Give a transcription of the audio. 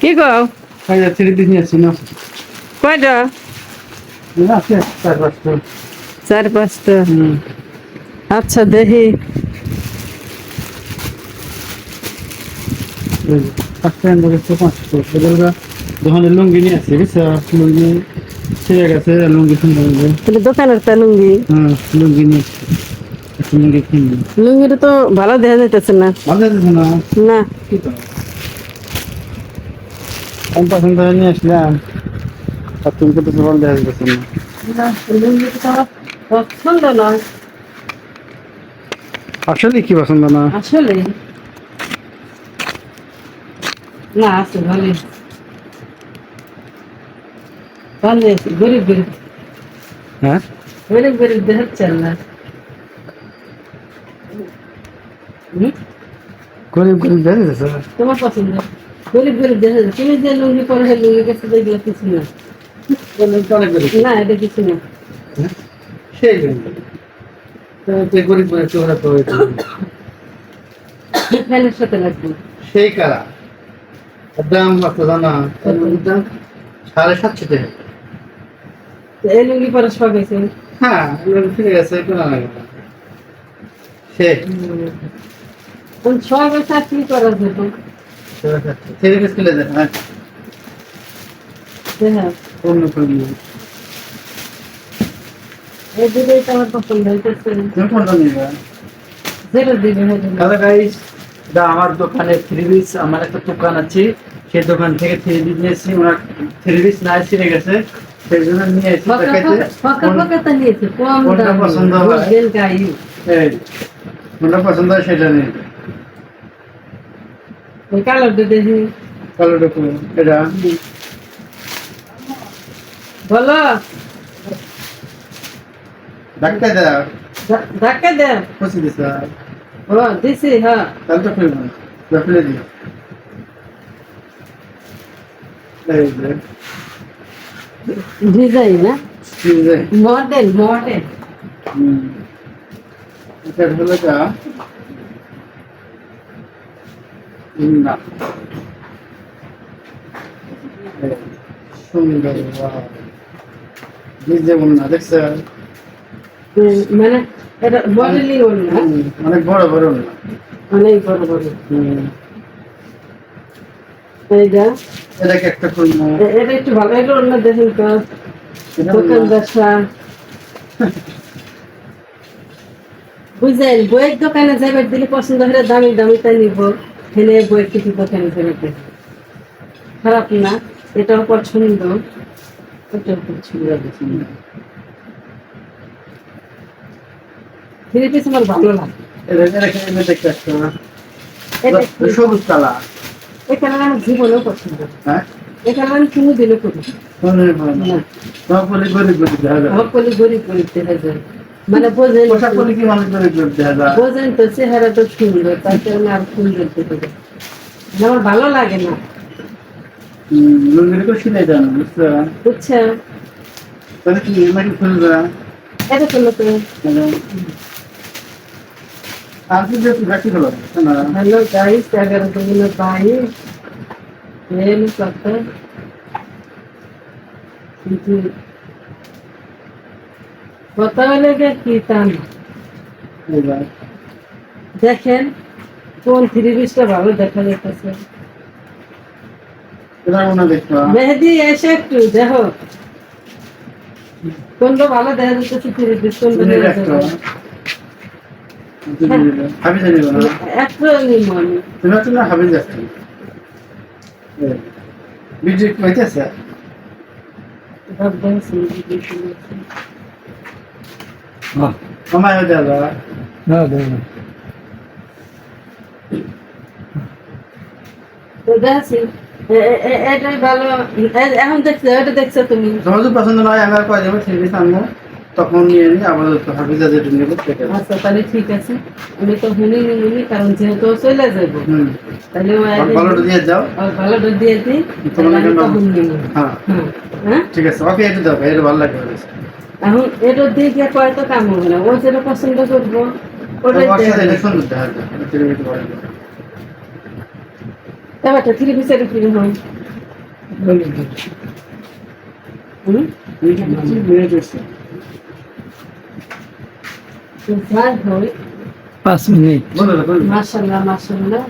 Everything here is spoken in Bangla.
কি গো কয়টা? চার পাঁচটা। আচ্ছা দেখি। লুঙ্গি নিয়ে আসছে বুঝছ? লুঙ্গি ছিঁড়ে গেছে লুঙ্গি কিনতে তাহলে দোকানের তা লুঙ্গি? হ্যাঁ লুঙ্গি নিয়ে লুঙ্গি কিনবি। লুঙ্গিটা তো ভালো দেখা যাইতেছে না। ভালো আছে না? না। কি তো আমি পছন্দ করে নিয়ে আসলাম আর তুমি তো ভালো দেখা যাচ্ছে না না, লুঙ্গিটা তো আমার পছন্দ নয় আসলে কি পছন্দ না আসলে না আছে ভালোই ভালো আছে গরিব গরিব হ্যাঁ গরিব গরিব দেখাচ্ছে না হুম? গরিব গরিব দেখা যাচ্ছে তোমার পছন্দ গরিব গরিব দেখা যায় তুমি যে লুঙ্গি পরে সেই লুঙ্গি কাছে দেখলে কিছু না। না এটা কিছু না। সেই গরিব মানে তো ফ্যানের সাথে লাগবে। সেই কারা? দাম কত জানা? দাম? সাড়ে সাতশো টাকা। এই লুঙ্গি পরে শখ হয়েছে। হ্যাঁ এগুলো ঠিক আছে একটু না লাগে। সে আর কি করা যেত? হ্যাঁ হ্যাঁ অন্য আমার দোকানে থ্রি পিস আমার একটা দোকান আছে সেই দোকান থেকে থ্রি পিস নিয়েছি ওনার থ্রি পিস না ছিঁড়ে গেছে সেই জন্য নিয়েছে পছন্দ হয়? পছন্দ হয় সেটা নিয়ে ওই কালারটা দেখি। কালো ডকুম এটা? বলো। ডাক্তার দাও ধাক্কা দেন খুশি দিছে ও দিছি হ্যাঁ। তাহলে তো ফিরবো না। ফেলে দিও ডিজাইন না? যে, মডেল মডেল। হুম। এটা হলো যা না। এই, সুন্দর বীজ যেমন না দেখছে? মানে এটা মডেলই ওর না? অনেক বড় বড় না। অনেক বড় বড়। এইটা? এটাকে একটা করব এটা একটু ভালো এটা অন্য দেখেন তো। দোকান ব্যবসা বুঝলেন বইয়ের দোকানে যাবে দিলে পছন্দ হলে দামি দামি তাই নিব। হেলে বইয়ের কিছু যাবে দেখে। খারাপ না এটাও পছন্দ এটাও পছন্দ থ্রি পিস আমার ভালো লাগে। সবুজ এই কালার আমার জীবনেও পছন্দ হ্যাঁ? এই কালার আমি কোনো দিনও করি তোমার গরিব গরিব দেখা যায়। গরিব গরিব দেখা যায়। মানে বোঝেন পোশাক পরে কি মানুষ বোঝেন তো চেহারা তো সুন্দর তার কারণে আর সুন্দর দেখে। যায় আমার ভালো লাগে না। লুঙ্গির করে সিলাই দেন বুঝছ? বুঝছেন তাহলে কি নাকি খুলবে? এটা করল তো কি যে রাখি হলো হ্যালো গাইস এগারো দুগুলো বাইশ এল কত কিন্তু হলে কি দেখেন কোন থ্রি পিসটা ভালো দেখা দেখবা মেহেদি এসে একটু দেখো। কোনটা ভালো দেখা যাচ্ছে থ্রি পিস কোনটা যাচ্ছে যাচ্ছি ভিডিও কইতেছে ভাববেন আমার দাদা না দাদা তো দেখছি এ- এ- এ- এটাই ভালো। এ- এখন দেখছ এটা দেখছ তুমি। তোমার যদি পছন্দ নয় আমি আর কয় যাব আনব। তখন নিয়ে নিই আপাতত হাফিজা যেটা নেব সেটা আচ্ছা তাহলে ঠিক আছে। আমি তো কারণ যেহেতু চলে যাব। তাহলে ও ভালোটা দিয়ে যাও। ভালোটা দিয়ে দিই তোমার। হ্যাঁ। হ্যাঁ? ঠিক আছে ওকে এটা দাও এটা ভালো লাগবে। এখন এটা দিয়ে গিয়ে কয় তো কাম হবে না? ও যেটা পছন্দ করব ওটাই। ব্যাপারটা থ্রি পিসের হয়। পাঁচ মিনিট। মার্শাল্লাহ মার্শাল্লাহ